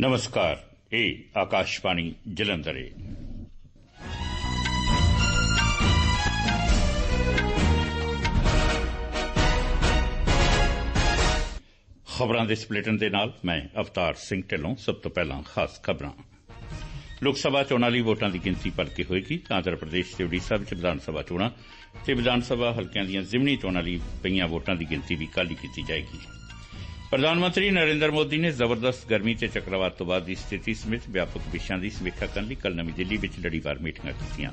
ਨਮਸਕਾਰ ਇਹ ਆਕਾਸ਼ਵਾਣੀ ਜਲੰਧਰ ਹੈ ਖਬਰਾਂ ਦੇ ਸਪਲੇਟਨ ਦੇ ਨਾਲ ਮੈਂ ਅਵਤਾਰ ਸਿੰਘ ਢਿੱਲੋਂ ਸਭ ਤੋਂ ਪਹਿਲਾਂ ਖਾਸ ਖਬਰਾਂ ਲੋਕ ਸਭਾ ਚੋਣਾਂ ਲਈ ਵੋਟਾਂ ਦੀ ਗਿਣਤੀ ਭਲਕੇ ਹੋਏਗੀ ਆਂਧਰਾ ਪ੍ਰਦੇਸ਼ ਤੇ ਓਡੀਸ਼ਾ ਵਿੱਚ ਵਿਧਾਨ ਸਭਾ ਚੋਣਾਂ ਤੇ ਵਿਧਾਨ ਸਭਾ ਹਲਕਿਆਂ ਦੀਆਂ ਜ਼ਿਮਨੀ ਚੋਣਾਂ ਲਈ ਪਈਆਂ ਵੋਟਾਂ ਦੀ ਗਿਣਤੀ ਵੀ ਕੱਲ੍ਹ ਹੀ ਕੀਤੀ ਜਾਏਗੀ ਪ੍ਰਧਾਨ ਮੰਤਰੀ ਨਰਿੰਦਰ ਮੋਦੀ ਨੇ ਜ਼ਬਰਦਸਤ ਗਰਮੀ ਤੇ ਚੱਕਰਵਾਤ ਤੋਂ ਬਾਅਦ ਦੀ ਸਥਿਤੀ ਸਮੇਤ ਵਿਆਪਕ ਵਿਸ਼ਿਆਂ ਦੀ ਸਮੀਖਿਆ ਕਰਨ ਲਈ ਕੱਲ੍ਹ ਨਵੀਂ ਦਿੱਲੀ ਵਿੱਚ ਲੜੀਵਾਰ ਮੀਟਿੰਗਾਂ ਕੀਤੀਆਂ।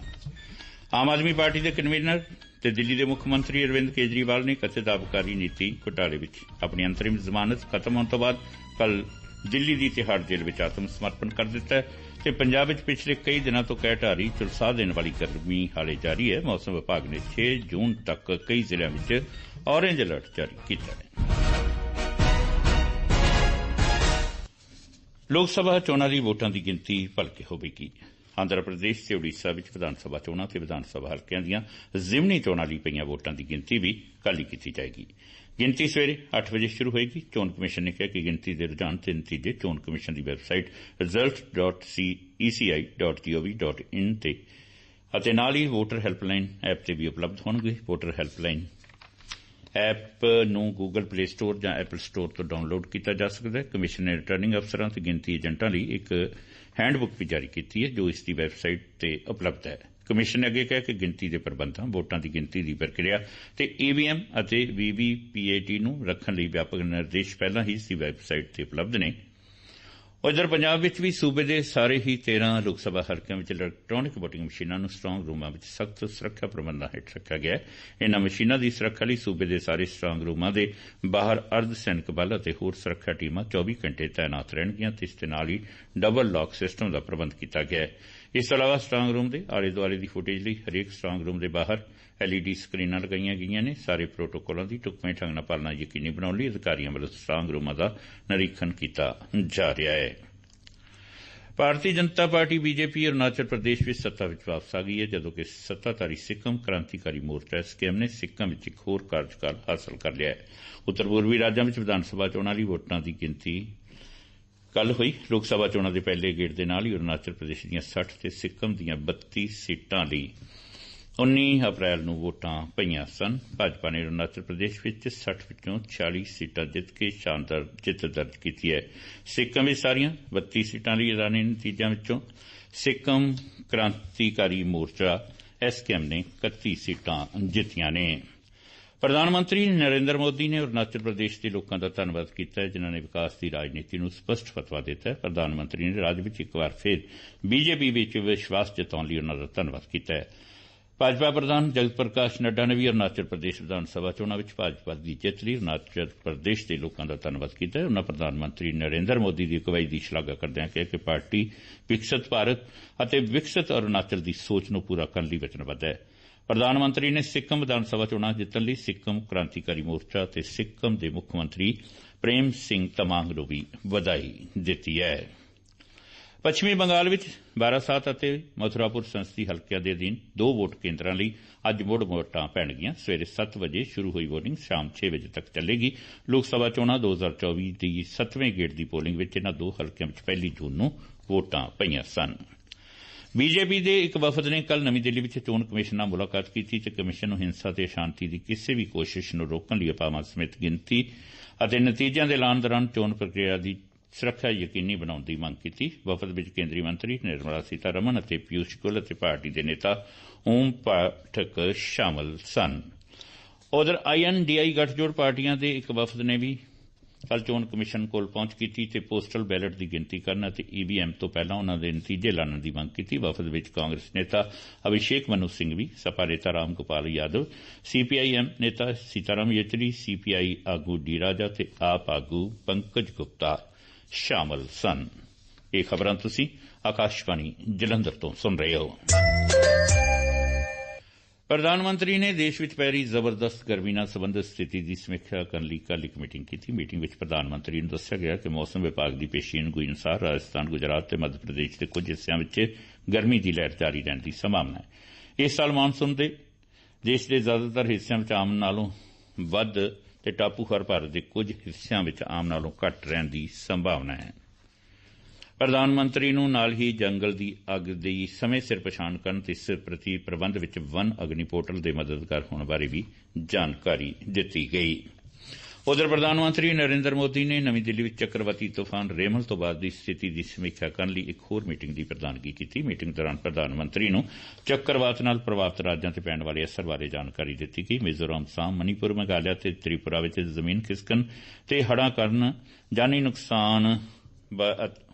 ਆਮ ਆਦਮੀ ਪਾਰਟੀ ਦੇ ਕਨਵੀਨਰ ਤੇ ਦਿੱਲੀ ਦੇ ਮੁੱਖ ਮੰਤਰੀ ਅਰਵਿੰਦ ਕੇਜਰੀਵਾਲ ਨੇ ਕਥਿਤ ਆਬਕਾਰੀ ਨੀਤੀ ਘੁਟਾਲੇ ਵਿੱਚ ਆਪਣੀ ਅੰਤਰਿਮ ਜ਼ਮਾਨਤ ਖਤਮ ਹੋਣ ਤੋਂ ਬਾਅਦ ਕੱਲ੍ਹ ਦਿੱਲੀ ਦੀ ਤਿਹਾੜ ਜੇਲ੍ਹ ਵਿੱਚ ਆਤਮ ਸਮਰਪਣ ਕਰ ਦਿੱਤਾ ਹੈ ਤੇ ਪੰਜਾਬ ਵਿੱਚ ਪਿਛਲੇ ਕਈ ਦਿਨਾਂ ਤੋਂ ਕਹਿ ਢਾਰੀ ਝੁਲਸਾ ਦੇਣ ਵਾਲੀ ਗਰਮੀ ਹਾਲੇ ਜਾਰੀ ਹੈ। ਮੌਸਮ ਵਿਭਾਗ ਨੇ 6 ਜੂਨ ਤੱਕ ਕਈ ਜ਼ਿਲ੍ਹਿਆਂ ਵਿੱਚ ਔਰੇਂਜ ਅਲਰਟ ਜਾਰੀ ਕੀਤਾ ਹੈ। ਲੋਕ ਸਭਾ ਚੋਣਾਂ ਲਈ ਵੋਟਾਂ ਦੀ ਗਿਣਤੀ ਭਲਕੇ ਹੋਵੇਗੀ। ਆਂਧਰਾ ਪ੍ਰਦੇਸ਼ ਤੇ ਓਡੀਸ਼ਾ ਵਿੱਚ ਵਿਧਾਨ ਸਭਾ ਚੋਣਾਂ ਤੇ ਵਿਧਾਨ ਸਭਾ ਹਲਕਿਆਂ ਦੀਆਂ ਜ਼ਿਮਨੀ ਚੋਣਾਂ ਲਈ ਪਈਆਂ ਵੋਟਾਂ ਦੀ ਗਿਣਤੀ ਵੀ ਕੱਲ੍ਹ ਹੀ ਕੀਤੀ ਜਾਏਗੀ। ਗਿਣਤੀ ਸਵੇਰੇ 8 ਵਜੇ ਸ਼ੁਰੂ ਹੋਏਗੀ। ਚੋਣ ਕਮਿਸ਼ਨ ਨੇ ਕਿਹਾ ਕਿ ਗਿਣਤੀ ਦੇ ਰੁਝਾਨ ਤੇ ਨਤੀਜੇ ਚੋਣ ਕਮਿਸ਼ਨ ਦੀ ਵੈਬਸਾਈਟ results.eci.gov.in ਤੇ ਅਤੇ ਨਾਲ ਹੀ ਵੋਟਰ ਹੈਲਪਲਾਈਨ ਐਪ ਤੇ ਵੀ ਉਪਲਬਧ ਹੋਣਗੇ। ਵੋਟਰ ਹੈਲਪਲਾਈਨ ਐਪ ਨੂੰ ਗੂਗਲ ਪਲੇ ਸਟੋਰ ਜਾਂ ਐਪਲ ਸਟੋਰ ਤੋਂ ਡਾਊਨਲੋਡ ਕੀਤਾ ਜਾ ਸਕਦਾ ਹੈ। ਕਮਿਸ਼ਨ ਨੇ ਰਿਟਰਨਿੰਗ ਅਫਸਰਾਂ ਤੇ ਗਿਣਤੀ ਏਜੰਟਾਂ ਲਈ ਇੱਕ ਹੈਂਡਬੁੱਕ ਵੀ ਜਾਰੀ ਕੀਤੀ ਹੈ, ਜੋ ਇਸ ਦੀ ਵੈਬਸਾਈਟ ਤੇ ਉਪਲਬਧ ਹੈ। ਕਮਿਸ਼ਨ ਨੇ ਅੱਗੇ ਕਿਹਾ ਕਿ ਗਿਣਤੀ ਦੇ ਪ੍ਰਬੰਧਾਂ, ਵੋਟਾਂ ਦੀ ਗਿਣਤੀ ਦੀ ਪ੍ਰਕਿਰਿਆ ਤੇ ਈਵੀਐਮ ਅਤੇ ਵੀਵੀਪੀਏਟੀ ਨੂੰ ਰੱਖਣ ਲਈ ਵਿਆਪਕ ਨਿਰਦੇਸ਼ ਪਹਿਲਾਂ ਹੀ ਇਸ ਦੀ ਵੈਬਸਾਈਟ ਤੇ ਉਪਲਬਧ ਨੇ। ਉਧਰ ਪੰਜਾਬ ਵਿੱਚ ਵੀ ਸੂਬੇ ਦੇ ਸਾਰੇ ਹੀ 13 ਲੋਕ ਸਭਾ ਹਲਕਿਆਂ ਵਿੱਚ ਇਲੈਕਟ੍ਰੋਨਿਕ VOTING ਮਸ਼ੀਨਾਂ ਨੂੰ ਸਟਰੋਂਗ ਰੂਮਾਂ ਵਿੱਚ ਸਖਤ ਸੁਰੱਖਿਆ ਪ੍ਰਬੰਧਾਂ ਹੇਠ ਰੱਖਿਆ ਗਿਆ ਹੈ। ਇਨ੍ਹਾਂ ਮਸ਼ੀਨਾਂ ਦੀ ਸੁਰੱਖਿਆ ਲਈ ਸੂਬੇ ਦੇ ਸਾਰੇ ਸਟਰੋਂਗ ਰੂਮਾਂ ਦੇ ਬਾਹਰ ਅਰਧ ਸੈਨਿਕ ਬਲ ਅਤੇ ਹੋਰ ਸੁਰੱਖਿਆ ਟੀਮਾਂ 24 ਘੰਟੇ ਤਾਇਨਾਤ ਰਹਿਣਗੀਆਂ ਤੇ ਇਸ ਦੇ ਨਾਲ ਹੀ ਡਬਲ ਲੌਕ ਸਿਸਟਮ ਦਾ ਪ੍ਰਬੰਧ ਕੀਤਾ ਗਿਆ ਹੈ। ਇਸ ਤੋਂ ਇਲਾਵਾ ਸਟਰੋਂਗ ਰੂਮ ਦੇ ਆਲੇ ਦੁਆਲੇ ਦੀ ਫੁਟੇਜ ਲਈ ਹਰੇਕ ਸਟਰੋਂਗ ਰੂਮ ਦੇ ਬਾਹਰ ਐਲਈਡੀ ਸਕਰੀਨਾਂ ਲਗਾਈਆਂ ਗਈਆਂ ਨੇ। ਸਾਰੇ ਪ੍ਰੋਟੋਕੋਲਾਂ ਦੀ ਟੁਕਵੇਂ ਢੰਗ ਨਾਲ ਪਾਲਣਾ ਯਕੀਨੀ ਬਣਾਉਣ ਲਈ ਅਧਿਕਾਰੀਆਂ ਵੱਲੋਂ ਸਟਰੋਂਗ ਰੂਮਾਂ ਦਾ ਨਿਰੀਖਣ ਕੀਤਾ ਜਾ ਰਿਹਾ ਹੈ। ਭਾਰਤੀ ਜਨਤਾ ਪਾਰਟੀ ਬੀਜੇਪੀ ਅਰੁਣਾਚਲ ਪ੍ਰਦੇਸ਼ ਵਿੱਚ ਸੱਤਾ ਵਿੱਚ ਵਾਪਸ ਆ ਗਈ ਹੈ, ਜਦੋਂ ਕਿ ਸੱਤਾਧਾਰੀ ਸਿੱਕਮ ਕ੍ਰਾਂਤੀਕਾਰੀ ਮੋਰਚਾ ਸਕੇਮ ਨੇ ਸਿੱਕਮ ਵਿੱਚ ਇੱਕ ਹੋਰ ਕਾਰਜਕਾਲ ਹਾਸਲ ਕਰ ਲਿਆ ਹੈ। ਉੱਤਰ ਪੂਰਬੀ ਰਾਜਾਂ ਵਿੱਚ ਵਿਧਾਨ ਸਭਾ ਚੋਣਾਂ ਲਈ ਵੋਟਾਂ ਦੀ ਗਿਣਤੀ ਕੱਲ ਹੋਈ। ਲੋਕ ਸਭਾ ਚੋਣਾਂ ਦੇ ਪਹਿਲੇ ਗੇੜ ਦੇ ਨਾਲ ਹੀ ਅਰੁਣਾਚਲ ਪ੍ਰਦੇਸ਼ ਦੀਆਂ 60 ਤੇ ਸਿੱਕਮ ਦੀਆਂ 32 ਸੀਟਾਂ ਲਈ 19 ਅਪ੍ਰੈਲ ਨੂੰ ਵੋਟਾਂ ਪਈਆਂ ਸਨ। ਭਾਜਪਾ ਨੇ ਅਰੁਣਾਚਲ ਪ੍ਰਦੇਸ਼ ਵਿੱਚ 60 ਵਿੱਚੋਂ 40 ਸੀਟਾਂ ਜਿੱਤ ਕੇ ਸ਼ਾਨਦਾਰ ਜਿੱਤ ਦਰਜ ਕੀਤੀ ਹੈ। ਸਿੱਕਮ ਵਿੱਚ ਸਾਰੀਆਂ 32 ਸੀਟਾਂ ਲਈ ਐਲਾਨੀ ਨਤੀਜਿਆਂ ਵਿੱਚੋਂ ਸਿੱਕਮ ਕ੍ਰਾਂਤੀਕਾਰੀ ਮੋਰਚਾ ਐਸਕੇਐਮ ਨੇ 31 ਸੀਟਾਂ ਜਿੱਤੀਆਂ ਨੇ। ਪ੍ਰਧਾਨ ਮੰਤਰੀ ਨਰਿੰਦਰ ਮੋਦੀ ਨੇ ਅਰੁਣਾਚਲ ਪ੍ਰਦੇਸ਼ ਦੇ ਲੋਕਾਂ ਦਾ ਧੰਨਵਾਦ ਕੀਤਾ ਹੈ, ਜਿਨ੍ਹਾਂ ਨੇ ਵਿਕਾਸ ਦੀ ਰਾਜਨੀਤੀ ਨੂੰ ਸਪਸ਼ਟ ਫਤਵਾ ਦਿੱਤਾ ਹੈ। ਪ੍ਰਧਾਨ ਮੰਤਰੀ ਨੇ ਰਾਜ ਵਿੱਚ ਇੱਕ ਵਾਰ ਫਿਰ ਬੀਜੇਪੀ ਵਿੱਚ ਵਿਸ਼ਵਾਸ ਜਤਾਉਣ ਲਈ ਉਨ੍ਹਾਂ ਦਾ ਧੰਨਵਾਦ ਕੀਤਾ ਹੈ। ਭਾਜਪਾ ਪ੍ਰਧਾਨ ਜਗਤ ਪ੍ਰਕਾਸ਼ ਨੱਡਾ ਨੇ ਵੀ ਅਰੁਣਾਚਲ ਪ੍ਰਦੇਸ਼ ਵਿਧਾਨ ਸਭਾ ਚੋਣਾਂ ਵਿੱਚ ਭਾਜਪਾ ਦੀ ਜਿੱਤ ਲਈ ਅਰੁਣਾਚਲ ਪ੍ਰਦੇਸ਼ ਦੇ ਲੋਕਾਂ ਦਾ ਧੰਨਵਾਦ ਕੀਤਾ ਹੈ। ਉਨ੍ਹਾਂ ਪ੍ਰਧਾਨ ਮੰਤਰੀ ਨਰਿੰਦਰ ਮੋਦੀ ਦੀ ਅਗਵਾਈ ਦੀ ਸ਼ਲਾਘਾ ਕਰਦਿਆਂ ਕਿਹਾ ਕਿ ਪਾਰਟੀ ਵਿਕਸਿਤ ਭਾਰਤ ਅਤੇ ਵਿਕਸਿਤ ਅਰੁਣਾਚਲ ਦੀ ਸੋਚ ਨੂੰ ਪੂਰਾ ਕਰਨ ਲਈ ਵਚਨਬੱਧ ਹੈ। ਪ੍ਰਧਾਨ ਮੰਤਰੀ ਨੇ ਸਿੱਕਮ ਵਿਧਾਨ ਸਭਾ ਚੋਣਾਂ ਜਿੱਤਣ ਲਈ ਸਿੱਕਮ ਕ੍ਰਾਂਤੀਕਾਰੀ ਮੋਰਚਾ ਅਤੇ ਸਿੱਕਮ ਦੇ ਮੁੱਖ ਮੰਤਰੀ ਪ੍ਰੇਮ ਸਿੰਘ ਤਮਾਂਗ ਨੂੰ ਵੀ ਵਧਾਈ ਦਿੱਤੀ ਹੈ। ਪੱਛਮੀ ਬੰਗਾਲ ਵਿੱਚ ਬਾਰਾਸਾਤ ਅਤੇ ਮਥੁਰਾਪੁਰ ਸੰਸਦੀ ਹਲਕਿਆਂ ਦੇ ਅਧੀਨ ਦੋ ਵੋਟ ਕੇਂਦਰਾਂ ਲਈ ਅੱਜ ਮੁੜ ਵੋਟਾਂ ਪੈਣਗੀਆਂ। ਸਵੇਰੇ 7 ਵਜੇ ਸ਼ੁਰੂ ਹੋਈ VOTING ਸ਼ਾਮ 6 ਵਜੇ ਤੱਕ ਚੱਲੇਗੀ। ਲੋਕ ਸਭਾ ਚੋਣਾਂ 2024 ਦੀ 7ਵੇਂ ਗੇੜ ਦੀ ਪੋਲਿੰਗ ਵਿੱਚ ਇਹਨਾਂ ਦੋ ਹਲਕਿਆਂ ਵਿੱਚ ਪਹਿਲੀ ਜੂਨ ਨੂੰ ਵੋਟਾਂ ਪਈਆਂ ਸਨ। ਬੀਜੇਪੀ ਦੇ ਇੱਕ ਵਫਦ ਨੇ ਕੱਲ ਨਵੀਂ ਦਿੱਲੀ ਵਿੱਚ ਚੋਣ ਕਮਿਸ਼ਨ ਨਾਲ ਮੁਲਾਕਾਤ ਕੀਤੀ। ਤੇ ਕਮਿਸ਼ਨ ਨੂੰ ਹਿੰਸਾ ਤੇ ਸ਼ਾਂਤੀ ਦੀ ਕਿਸੇ ਵੀ ਕੋਸ਼ਿਸ਼ ਨੂੰ ਰੋਕਣ ਲਈ ਅਪਾਵਾਂ ਸਮੇਤ ਗਿਣਤੀ ਅਤੇ ਨਤੀਜਿਆਂ ਦੇ ਐਲਾਨ ਦੌਰਾਨ ਚੋਣ ਪ੍ਰਕਿਰਿਆ ਦੀ ਸੁਰੱਖਿਆ ਯਕੀਨੀ ਬਣਾਉਣ ਦੀ ਮੰਗ ਕੀਤੀ। ਵਫਦ ਵਿੱਚ ਕੇਂਦਰੀ ਮੰਤਰੀ ਨਿਰਮਲਾ ਸੀਤਾਰਮਨ ਅਤੇ ਪਿਊਸ਼ ਗੋਇਲ ਅਤੇ ਪਾਰਟੀ ਦੇ ਨੇਤਾ ਓਮ ਪਾਠਕ ਸ਼ਾਮਲ ਸਨ। ਉਧਰ ਆਈਐਨਡੀਆਈ ਗੱਠਜੋੜ ਪਾਰਟੀਆਂ ਦੇ ਇੱਕ ਵਫਦ ਨੇ ਵੀ ਕੱਲ ਚੋਣ ਕਮਿਸ਼ਨ ਕੋਲ ਪਹੁੰਚ ਕੀਤੀ ਤੇ ਪੋਸਟਲ ਬੈਲਟ ਦੀ ਗਿਣਤੀ ਕਰਨ ਅਤੇ ਈਵੀਐਮ ਤੋਂ ਪਹਿਲਾਂ ਉਨ੍ਹਾਂ ਦੇ ਨਤੀਜੇ ਐਲਾਨਣ ਦੀ ਮੰਗ ਕੀਤੀ। ਵਫਦ ਵਿੱਚ ਕਾਂਗਰਸ ਨੇਤਾ ਅਭਿਸ਼ੇਕ ਮਨੂ ਸਿੰਘ ਵੀ ਸਪਾ ਨੇਤਾ ਰਾਮ ਗੋਪਾਲ ਯਾਦਵ ਸੀਪੀਆਈਐਮ ਨੇਤਾ ਸੀਤਾਰਾਮ ਯੇਚਰੀ ਸੀਪੀਆਈ ਆਗੂ ਡੀ ਰਾਜਾ ਤੇ ਆਪ ਆਗੂ ਪੰਕਜ ਗੁਪਤਾ। ਸ਼ਾਮਲ ਸਨ। ਇਹ ਖਬਰਾਂ ਤੁਸੀਂ ਆਕਾਸ਼ਵਾਣੀ ਜਲੰਧਰ ਤੋਂ ਸੁਣ ਰਹੇ ਹੋ। ਪ੍ਰਧਾਨ ਮੰਤਰੀ ਨੇ ਦੇਸ਼ ਵਿੱਚ ਪੈ ਰਹੀ ਜ਼ਬਰਦਸਤ ਗਰਮੀ ਨਾਲ ਸੰਬੰਧਿਤ ਸਥਿਤੀ ਦੀ ਸਮੀਖਿਆ ਕਰਨ ਲਈ ਕੱਲ ਇੱਕ ਮੀਟਿੰਗ ਕੀਤੀ। ਮੀਟਿੰਗ ਵਿੱਚ ਪ੍ਰਧਾਨ ਮੰਤਰੀ ਨੂੰ ਦੱਸਿਆ ਗਿਆ ਕਿ ਮੌਸਮ ਵਿਭਾਗ ਦੀ ਪੇਸ਼ੀਨਗੋਈ ਅਨੁਸਾਰ ਰਾਜਸਥਾਨ, ਗੁਜਰਾਤ ਤੇ ਮੱਧ ਪ੍ਰਦੇਸ਼ ਦੇ ਕੁਝ ਹਿੱਸਿਆਂ ਵਿੱਚ ਗਰਮੀ ਦੀ ਲਹਿਰ ਜਾਰੀ ਰਹਿਣ ਦੀ ਸੰਭਾਵਨਾ ਹੈ। ਇਸ ਸਾਲ ਮਾਨਸੂਨ ਦੇ ਦੇਸ਼ ਦੇ ਜ਼ਿਆਦਾਤਰ ਹਿੱਸਿਆਂ ਵਿੱਚ ਆਮ ਨਾਲੋਂ ਵੱਧ ਤੇ ਟਾਪੂ ਹਰ ਭਾਰਤ ਦੇ ਕੁਝ ਹਿੱਸਿਆਂ ਵਿੱਚ ਆਮ ਨਾਲੋਂ ਘੱਟ ਰਹਿਣ ਦੀ ਸੰਭਾਵਨਾ ਹੈ। ਪ੍ਰਧਾਨ ਮੰਤਰੀ ਨੂੰ ਨਾਲ ਹੀ ਜੰਗਲ ਦੀ ਅੱਗ ਦੀ ਸਮੇਂ ਸਿਰ ਪਛਾਣ ਕਰਨ ਤੇ ਇਸ ਪ੍ਰਤੀ ਪ੍ਰਬੰਧ ਵਿੱਚ ਵਨ ਅਗਨੀ ਪੋਰਟਲ ਦੇ ਮਦਦਗਾਰ ਹੋਣ ਬਾਰੇ ਵੀ ਜਾਣਕਾਰੀ ਦਿੱਤੀ ਗਈ। ਉਧਰ ਪ੍ਰਧਾਨ ਮੰਤਰੀ ਨਰਿੰਦਰ ਮੋਦੀ ਨੇ ਨਵੀਂ ਦਿੱਲੀ ਵਿੱਚ ਚੱਕਰਵਾਤੀ ਤੂਫਾਨ ਰੇਮਲ ਤੋਂ ਬਾਅਦ ਦੀ ਸਥਿਤੀ ਦੀ ਸਮੀਖਿਆ ਕਰਨ ਲਈ ਇੱਕ ਹੋਰ ਮੀਟਿੰਗ ਦੀ ਪ੍ਰਧਾਨਗੀ ਕੀਤੀ। ਮੀਟਿੰਗ ਦੌਰਾਨ ਪ੍ਰਧਾਨ ਮੰਤਰੀ ਨੂੰ ਚੱਕਰਵਾਤ ਨਾਲ ਪ੍ਰਭਾਵਿਤ ਰਾਜਾਂ ਤੇ ਪੈਣ ਵਾਲੇ ਅਸਰ ਬਾਰੇ ਜਾਣਕਾਰੀ ਦਿੱਤੀ ਗਈ। ਮਿਜ਼ੋਰਮ, ਸਾਮ, ਮਨੀਪੁਰ, ਮੇਘਾਲਿਆ ਤੇ ਤ੍ਰਿਪੁਰਾ ਵਿੱਚ ਜ਼ਮੀਨ ਖਿਸਕਣ ਤੇ ਹੜ੍ਹਾਂ ਕਾਰਨ ਜਾਨੀ ਨੁਕਸਾਨ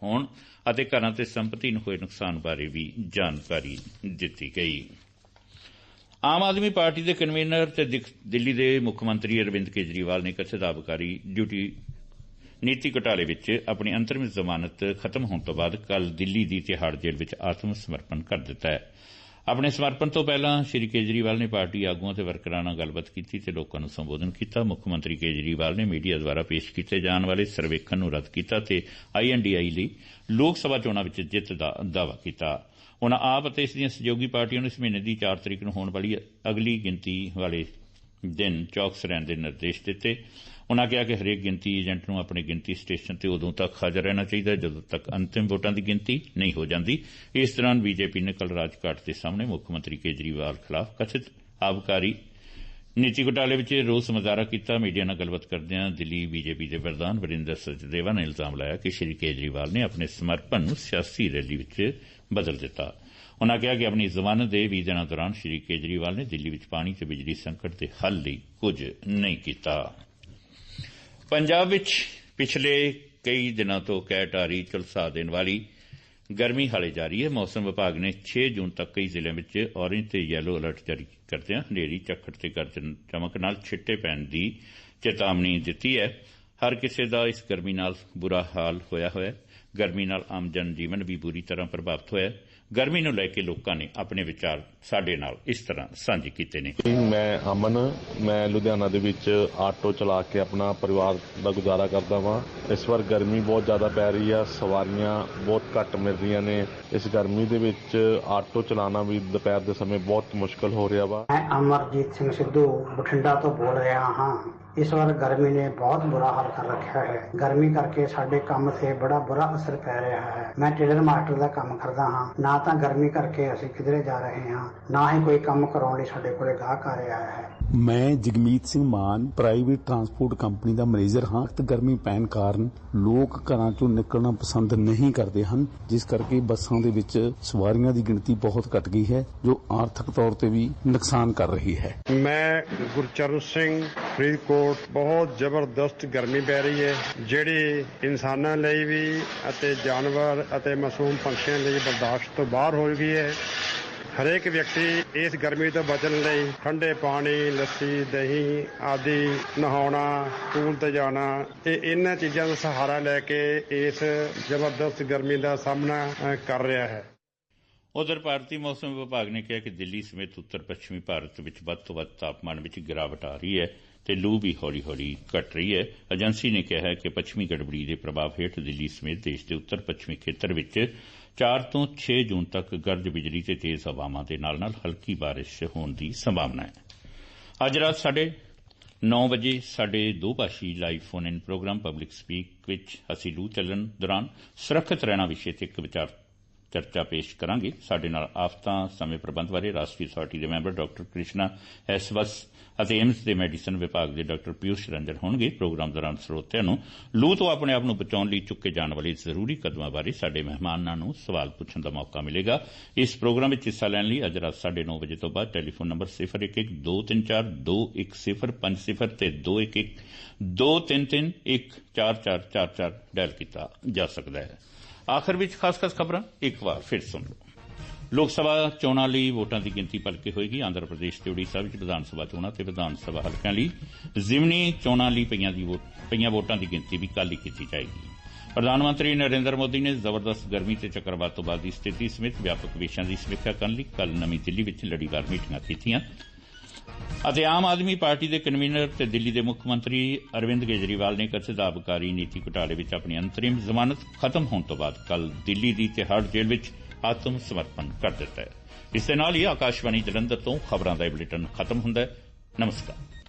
ਹੋਣ ਅਤੇ ਘਰਾਂ ਤੇ ਸੰਪਤੀ ਨੂੰ ਹੋਏ ਨੁਕਸਾਨ ਬਾਰੇ ਵੀ ਜਾਣਕਾਰੀ ਦਿੱਤੀ ਗਈ। ਆਮ ਆਦਮੀ ਪਾਰਟੀ ਦੇ ਕਨਵੀਨਰ ਤੇ ਦਿੱਲੀ ਦੇ ਮੁੱਖ ਮੰਤਰੀ ਅਰਵਿੰਦ ਕੇਜਰੀਵਾਲ ਨੇ ਕਥਿਤ ਆਬਕਾਰੀ ਡਿਊਟੀ ਨੀਤੀ ਘੁਟਾਲੇ ਵਿੱਚ ਆਪਣੀ ਅੰਤਰਿਮ ਜ਼ਮਾਨਤ ਖਤਮ ਹੋਣ ਤੋਂ ਬਾਅਦ ਕੱਲ ਦਿੱਲੀ ਦੀ ਤਿਹਾੜ ਜੇਲ੍ਹ ਵਿੱਚ ਆਤਮ ਸਮਰਪਣ ਕਰ ਦਿੱਤਾ ਹੈ। ਆਪਣੇ ਸਮਰਪਣ ਤੋਂ ਪਹਿਲਾਂ ਸ਼੍ਰੀ ਕੇਜਰੀਵਾਲ ਨੇ ਪਾਰਟੀ ਆਗੂਆਂ ਤੇ ਵਰਕਰਾਂ ਨਾਲ ਗੱਲਬਾਤ ਕੀਤੀ ਤੇ ਲੋਕਾਂ ਨੂੰ ਸੰਬੋਧਨ ਕੀਤਾ। ਮੁੱਖ ਮੰਤਰੀ ਕੇਜਰੀਵਾਲ ਨੇ ਮੀਡੀਆ ਦੁਆਰਾ ਪੇਸ਼ ਕੀਤੇ ਜਾਣ ਵਾਲੇ ਸਰਵੇਖਣ ਨੂੰ ਰੱਦ ਕੀਤਾ ਤੇ ਆਈਐਨਡੀਆਈ ਲਈ ਲੋਕ ਸਭਾ ਚੋਣਾਂ ਵਿੱਚ ਜਿੱਤ ਦਾ ਦਾਅਵਾ ਕੀਤਾ। ਉਨ੍ਹਾਂ ਆਪ ਅਤੇ ਇਸ ਦੀਆਂ ਸਹਿਯੋਗੀ ਪਾਰਟੀਆਂ ਨੂੰ ਇਸ ਮਹੀਨੇ ਦੀ 4 ਤਰੀਕ ਨੂੰ ਹੋਣ ਵਾਲੀ ਅਗਲੀ ਗਿਣਤੀ ਵਾਲੇ ਦਿਨ ਚੌਕਸ ਰਹਿਣ ਦੇ ਨਿਰਦੇਸ਼ ਦਿੱਤੇ। ਉਨ੍ਹਾਂ ਕਿਹਾ ਕਿ ਹਰੇਕ ਗਿਣਤੀ ਏਜੰਟ ਨੂੰ ਆਪਣੇ ਗਿਣਤੀ ਸਟੇਸ਼ਨ ਤੇ ਉਦੋਂ ਤੱਕ ਹਾਜ਼ਰ ਰਹਿਣਾ ਚਾਹੀਦਾ ਜਦੋਂ ਤੱਕ ਅੰਤਿਮ ਵੋਟਾਂ ਦੀ ਗਿਣਤੀ ਨਹੀਂ ਹੋ ਜਾਂਦੀ। ਇਸ ਦੌਰਾਨ ਬੀਜੇਪੀ ਨੇ ਕੱਲ ਰਾਜਘਾਟ ਦੇ ਸਾਹਮਣੇ ਮੁੱਖ ਮੰਤਰੀ ਕੇਜਰੀਵਾਲ ਖਿਲਾਫ ਕਥਿਤ ਆਬਕਾਰੀ ਨੀਤੀ ਘੁਟਾਲੇ ਵਿੱਚ ਰੋਸ ਮੁਜ਼ਾਹਰਾ ਕੀਤਾ। ਮੀਡੀਆ ਨਾਲ ਗੱਲਬਾਤ ਕਰਦਿਆਂ ਦਿੱਲੀ ਬੀਜੇਪੀ ਦੇ ਪ੍ਰਧਾਨ ਵਰਿੰਦਰ ਸਚਦੇਵਾ ਨੇ ਇਲਜ਼ਾਮ ਲਾਇਆ ਕਿ ਸ਼੍ਰੀ ਕੇਜਰੀਵਾਲ ਨੇ ਆਪਣੇ ਸਮਰਪਣ ਨੂੰ ਸਿਆਸੀ ਰੈਲੀ ਵਿੱਚ ਬਦਲ ਦਿੱਤਾ। ਉਨ੍ਹਾਂ ਕਿਹਾ ਕਿ ਆਪਣੀ ਜ਼ਮਾਨਤ ਦੇ 20 ਦਿਨਾਂ ਦੌਰਾਨ ਸ਼੍ਰੀ ਕੇਜਰੀਵਾਲ ਨੇ ਦਿੱਲੀ ਵਿੱਚ ਪਾਣੀ ਤੇ ਬਿਜਲੀ ਸੰਕਟ ਦੇ ਹੱਲ ਲਈ ਕੁਝ ਨਹੀਂ ਕੀਤਾ। ਪੰਜਾਬ ਵਿੱਚ ਪਿਛਲੇ ਕਈ ਦਿਨਾਂ ਤੋਂ ਕਹਿਟ ਆ ਰਹੀ ਝੁਲਸਾ ਦੇਣ ਵਾਲੀ ਗਰਮੀ ਹਾਲੇ ਜਾਰੀ ਹੈ। ਮੌਸਮ ਵਿਭਾਗ ਨੇ 6 ਜੂਨ ਤੱਕ ਕਈ ਜ਼ਿਲ੍ਹਿਆਂ ਵਿੱਚ ਔਰੇਂਜ ਤੇ ਯੈਲੋ ਅਲਰਟ ਜਾਰੀ ਕਰਦਿਆਂ ਹਨੇਰੀ, ਝੱਖੜ ਤੇ ਗਰਜਨ ਚਮਕ ਨਾਲ ਛਿੱਟੇ ਪੈਣ ਦੀ ਚੇਤਾਵਨੀ ਦਿੱਤੀ ਹੈ। ਹਰ ਕਿਸੇ ਦਾ ਇਸ ਗਰਮੀ ਨਾਲ ਬੁਰਾ ਹਾਲ ਹੋਇਆ ਹੋਇਆ ਗਰਮੀ ਨਾਲ ਆਮ ਜਨ ਜੀਵਨ ਵੀ ਬੁਰੀ ਤਰ੍ਹਾਂ ਪ੍ਰਭਾਵਿਤ ਹੋਇਆ ਹੈ। ਗਰਮੀ ਨੂੰ ਲੈ ਕੇ ਲੋਕਾਂ ਨੇ ਆਪਣੇ ਵਿਚਾਰ ਸਾਡੇ ਨਾਲ ਇਸ ਤਰ੍ਹਾਂ ਸਾਂਝੇ ਕੀਤੇ ਨੇ। ਮੈਂ ਅਮਨ ਮੈਂ ਲੁਧਿਆਣਾ ਦੇ ਵਿੱਚ ਆਟੋ ਚਲਾ ਕੇ ਆਪਣਾ ਪਰਿਵਾਰ ਦਾ ਗੁਜ਼ਾਰਾ ਕਰਦਾ ਵਾਂ। ਇਸ ਵਾਰ ਗਰਮੀ ਬਹੁਤ ਜ਼ਿਆਦਾ ਪੈ ਰਹੀ ਆ ਸਵਾਰੀਆਂ ਬਹੁਤ ਘੱਟ ਮਿਲ ਰਹੀਆਂ ਨੇ। ਇਸ ਗਰਮੀ ਦੇ ਵਿੱਚ ਆਟੋ ਚਲਾਉਣਾ ਵੀ ਦੁਪਹਿਰ ਦੇ ਸਮੇਂ ਬਹੁਤ ਮੁਸ਼ਕਲ ਹੋ ਰਿਹਾ ਵਾ। ਮੈਂ ਅਮਰਜੀਤ ਸਿੰਘ ਸਿੱਧੂ ਬਠਿੰਡਾ ਤੋਂ ਬੋਲ ਰਿਹਾ ਹਾਂ। ਇਸ ਵਾਰ ਗਰਮੀ ਨੇ ਬਹੁਤ ਬੁਰਾ ਹਾਲ ਕਰ ਰੱਖਿਆ ਹੈ। ਗਰਮੀ ਕਰਕੇ ਸਾਡੇ ਕੰਮ ਤੇ ਬੜਾ ਬੁਰਾ ਅਸਰ ਪੈ ਰਿਹਾ ਹੈ। ਮੈਂ ਟੇਲਰ ਮਾਸਟਰ ਦਾ ਕੰਮ ਕਰਦਾ ਹਾਂ। ਨਾ ਤਾਂ ਗਰਮੀ ਕਰਕੇ ਅਸੀਂ ਕਿਧਰੇ ਜਾ ਰਹੇ ਹਾਂ, ਨਾ ਹੀ ਕੋਈ ਕੰਮ ਕਰਾਉਣ ਲਈ ਸਾਡੇ ਕੋਲੇ ਗਾਹਕ ਆ ਰਿਹਾ ਹੈ। ਮੈਂ Jagmeet Singh Mann private transport company ਦਾ ਮੈਨੇਜਰ ਹਾਂ ਤੇ ਗਰਮੀ ਪੈਣ ਕਾਰਨ ਲੋਕ ਘਰਾਂ ਚੋਂ ਨਿਕਲਣਾ ਪਸੰਦ ਨਹੀਂ ਕਰਦੇ ਹਨ, ਜਿਸ ਕਰਕੇ ਬੱਸਾਂ ਦੇ ਵਿੱਚ ਸਵਾਰੀਆਂ ਦੀ ਗਿਣਤੀ ਬਹੁਤ ਘਟ ਗਈ ਹੈ, ਜੋ ਆਰਥਿਕ ਤੌਰ ਤੇ ਵੀ ਨੁਕਸਾਨ ਕਰ ਰਹੀ ਹੈ। ਮੈਂ ਗੁਰਚਰਨ ਸਿੰਘ ਫਰੀਦਕੋਟ, ਬਹੁਤ ਜ਼ਬਰਦਸਤ ਗਰਮੀ ਪੈ ਰਹੀ ਹੈ, ਜਿਹੜੀ ਇਨਸਾਨਾਂ ਲਈ ਵੀ ਅਤੇ ਜਾਨਵਰ ਅਤੇ ਮਾਸੂਮ ਪੰਛੀਆਂ ਲਈ ਬਰਦਾਸ਼ਤ ਤੋਂ ਬਾਹਰ ਹੋ ਗਈ ਹੈ। ਹਰੇਕ ਵਿਅਕਤੀ ਇਸ ਗਰਮੀ ਤੋਂ ਬਚਣ ਲਈ ਠੰਡੇ ਪਾਣੀ, ਲੱਸੀ, ਦਹੀਂ ਆਦਿ ਨਹਾਉਣਾ ਪੂਲ ਤੇ ਜਾਣਾ ਇਹ ਇਹਨਾਂ ਚੀਜ਼ਾਂ ਦਾ ਸਹਾਰਾ ਲੈ ਕੇ ਇਸ ਜ਼ਬਰਦਸਤ ਗਰਮੀ ਦਾ ਸਾਹਮਣਾ ਕਰ ਰਿਹਾ ਹੈ। ਉਧਰ ਭਾਰਤੀ ਮੌਸਮ ਵਿਭਾਗ ਨੇ ਕਿਹਾ ਕਿ ਦਿੱਲੀ ਸਮੇਤ ਉੱਤਰ ਪੱਛਮੀ ਭਾਰਤ ਵਿੱਚ ਵੱਧ ਤੋਂ ਵੱਧ ਤਾਪਮਾਨ ਵਿੱਚ ਗਿਰਾਵਟ ਆ ਰਹੀ ਹੈ ਤੇ ਲੂ ਵੀ ਹੌਲੀ-ਹੌਲੀ ਘਟ ਰਹੀ ਹੈ। ਏਜੰਸੀ ਨੇ ਕਿਹਾ ਹੈ ਕਿ ਪੱਛਮੀ ਗੜਬੜੀ ਦੇ ਪ੍ਰਭਾਵ ਹੇਠ ਦਿੱਲੀ ਸਮੇਤ ਦੇਸ਼ ਦੇ ਉੱਤਰ ਪੱਛਮੀ ਖੇਤਰ ਵਿੱਚ 4 ਤੋਂ 6 ਜੂਨ ਤੱਕ ਗਰਜ ਬਿਜਲੀ ਤੇ ਤੇਜ਼ ਹਵਾਵਾਂ ਦੇ ਨਾਲ-ਨਾਲ ਹਲਕੀ ਬਾਰਿਸ਼ ਹੋਣ ਦੀ ਸੰਭਾਵਨਾ ਹੈ। ਅੱਜ ਰਾਤ ਸਾਡੇ 9 ਵਜੇ ਸਾਡੇ ਦੋ ਭਾਸ਼ੀ live phone in programme public speak ਵਿੱਚ ਅਸੀਂ ਲੂ ਚੱਲਣ ਦੌਰਾਨ ਸੁਰੱਖਿਅਤ ਰਹਿਣਾ ਵਿਸ਼ੇ ਤੇ ਇੱਕ ਵਿਚਾਰ ਚਰਚਾ ਪੇਸ਼ ਕਰਾਂਗੇ। ਸਾਡੇ ਨਾਲ ਆਫਤਾਂ ਸਮੇਂ ਪ੍ਰਬੰਧ ਬਾਰੇ ਰਾਸ਼ਟਰੀ ਅਥਾਰਟੀ ਦੇ ਮੈਂਬਰ ਡਾਕਟਰ ਕ੍ਰਿਸ਼ਨਾ ਐਸਵਸ ਅਤੇ ਏਮਸ ਦੇ ਮੈਡੀਸਨ ਵਿਭਾਗ ਦੇ ਡਾਕਟਰ ਪਿਊਸ਼ ਰੰਜਨ ਹੋਣਗੇ। ਪ੍ਰੋਗਰਾਮ ਦੌਰਾਨ ਸਰੋਤਿਆਂ ਨੂੰ ਲੂ ਤੋਂ ਆਪਣੇ ਆਪ ਨੂੰ ਬਚਾਉਣ ਲਈ ਚੁੱਕੇ ਜਾਣ ਵਾਲੇ ਜ਼ਰੂਰੀ ਕਦਮਾਂ ਬਾਰੇ ਸਾਡੇ ਮਹਿਮਾਨਾਂ ਨੂੰ ਸਵਾਲ ਪੁੱਛਣ ਦਾ ਮੌਕਾ ਮਿਲੇਗਾ। ਇਸ ਪ੍ਰੋਗਰਾਮ ਵਿੱਚ ਹਿੱਸਾ ਲੈਣ ਲਈ ਅੱਜ ਰਾਤ 9:30 ਵਜੇ ਤੋਂ ਬਾਅਦ ਟੈਲੀਫੋਨ ਨੰਬਰ 0112342150 ਤੇ 211233144444 ਡਾਇਲ ਕੀਤਾ ਜਾ ਸਕਦਾ ਹੈ। ਆਖਰ ਵਿੱਚ ਖਾਸ-ਖਾਸ ਖਬਰਾਂ, ਇੱਕ ਵਾਰ ਫਿਰ ਸੁਣ ਲਓ। ਲੋਕ ਸਭਾ ਚੋਣਾਂ ਲਈ ਵੋਟਾਂ ਦੀ ਗਿਣਤੀ ਭਲਕੇ ਹੋਏਗੀ। ਆਂਧਰਾ ਪ੍ਰਦੇਸ਼ ਤੇ ਓਡੀਸ਼ਾ ਵਿੱਚ ਵਿਧਾਨ ਸਭਾ ਚੋਣਾਂ ਤੇ ਵਿਧਾਨ ਸਭਾ ਹਲਕਿਆਂ ਲਈ ਜ਼ਿਮਨੀ ਚੋਣਾਂ ਲਈ ਪਈਆਂ ਦੀ ਪਈਆਂ ਵੋਟਾਂ ਦੀ ਗਿਣਤੀ ਵੀ ਕੱਲ ਹੀ ਕੀਤੀ ਜਾਏਗੀ। ਪ੍ਰਧਾਨ ਮੰਤਰੀ ਨਰਿੰਦਰ ਮੋਦੀ ਨੇ ਜ਼ਬਰਦਸਤ ਗਰਮੀ ਤੇ ਚੱਕਰਵਾਤ ਤੋਂ ਬਾਅਦ ਦੀ ਸਥਿਤੀ ਸਮੇਤ ਵਿਆਪਕ ਵਿਸ਼ਿਆਂ ਦੀ ਸਮੀਖਿਆ ਕਰਨ ਲਈ ਕੱਲ੍ਹ ਨਵੀਂ ਦਿੱਲੀ ਵਿੱਚ ਲੜੀਵਾਰ ਮੀਟਿੰਗਾਂ ਕੀਤੀਆਂ। ਅਤੇ ਆਮ ਆਦਮੀ ਪਾਰਟੀ ਦੇ ਕਨਵੀਨਰ ਤੇ ਦਿੱਲੀ ਦੇ ਮੁੱਖ ਮੰਤਰੀ ਅਰਵਿੰਦ ਕੇਜਰੀਵਾਲ ਨੇ ਕਥਿਤ ਆਬਕਾਰੀ ਨੀਤੀ ਘੁਟਾਲੇ ਵਿੱਚ ਆਪਣੀ ਅੰਤਰਿਮ ਜ਼ਮਾਨਤ ਖਤਮ ਹੋਣ ਤੋਂ ਬਾਅਦ ਕੱਲ ਦਿੱਲੀ ਦੀ ਤਿਹਾੜ ਜੇਲ੍ਹ ਵਿੱਚ ਆਤਮ ਸਮਰਪਣ ਕਰ ਦਿੱਤਾ ਹੈ। ਇਸ ਦੇ ਨਾਲ ਹੀ ਆਕਾਸ਼ਵਾਣੀ ਜਲੰਧਰ ਤੋਂ ਖਬਰਾਂ ਦਾ ਬੁਲੇਟਿਨ ਖਤਮ ਹੁੰਦਾ ਹੈ। ਨਮਸਕਾਰ।